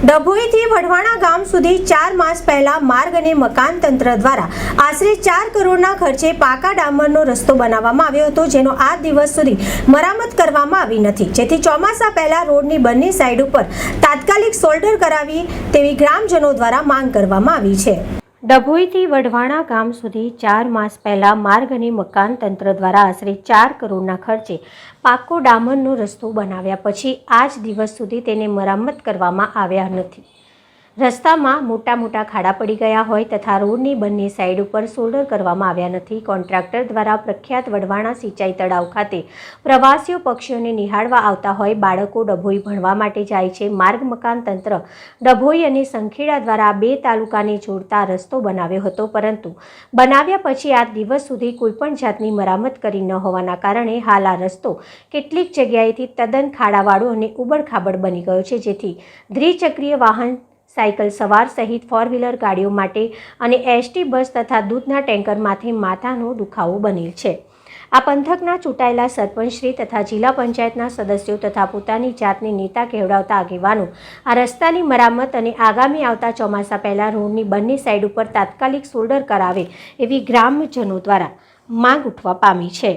ડભોઈથી વઢવાણા ગામ સુધી ચાર માસ પહેલા માર્ગ અને મકાન તંત્ર દ્વારા આશરે ચાર કરોડના ખર્ચે પાકા ડામરનો રસ્તો બનાવવામાં આવ્યો હતો, જેનો આ દિવસ સુધી મરામત કરવામાં આવી નથી. જેથી ચોમાસા પહેલા રોડની બંને સાઈડ ઉપર તાત્કાલિક સોલ્ડર કરાવી તેવી ગ્રામજનો દ્વારા માંગ કરવામાં આવી છે. ડભોઈથી વઢવાણા ગામ સુધી ચાર માસ પહેલાં માર્ગ અને મકાન તંત્ર દ્વારા આશરે ચાર કરોડના ખર્ચે પાકો ડામરનો રસ્તો બનાવ્યા પછી આજ દિવસ સુધી તેને મરામત કરવામાં આવ્યા નથી. રસ્તામાં મોટા મોટા ખાડા પડી ગયા હોય તથા રોડની બંને સાઈડ ઉપર સોલ્ડર કરવામાં આવ્યા નથી. કોન્ટ્રાક્ટર દ્વારા પ્રખ્યાત વડવાણા સિંચાઈ તળાવ ખાતે પ્રવાસીઓ પક્ષીઓને નિહાળવા આવતા હોય, બાળકો ડભોઈ ભણવા માટે જાય છે. માર્ગ મકાન તંત્ર ડભોઈ અને સંખેડા દ્વારા બે તાલુકાને જોડતા રસ્તો બનાવ્યો હતો, પરંતુ બનાવ્યા પછી આ દિવસ સુધી કોઈપણ જાતની મરામત કરી ન હોવાના કારણે હાલ આ રસ્તો કેટલીક જગ્યાએથી તદ્દન ખાડાવાળો અને ઉબડખાબડ બની ગયો છે, જેથી દ્વિચક્રીય વાહન સાયકલ સવાર સહિત ફોર વ્હીલર ગાડીઓ માટે અને એસટી બસ તથા દૂધના ટેન્કરમાંથી માથાનો દુખાવો બનેલ છે. આ પંથકના ચૂંટાયેલા સરપંચશ્રી તથા જિલ્લા પંચાયતના સદસ્યો તથા પોતાની જાતને નેતા કહેવડાવતા આગેવાનો આ રસ્તાની મરામત અને આગામી આવતા ચોમાસા પહેલાં રોડની બંને સાઈડ ઉપર તાત્કાલિક સોલ્ડર કરાવે એવી ગ્રામજનો દ્વારા માંગ ઉઠવા પામી છે.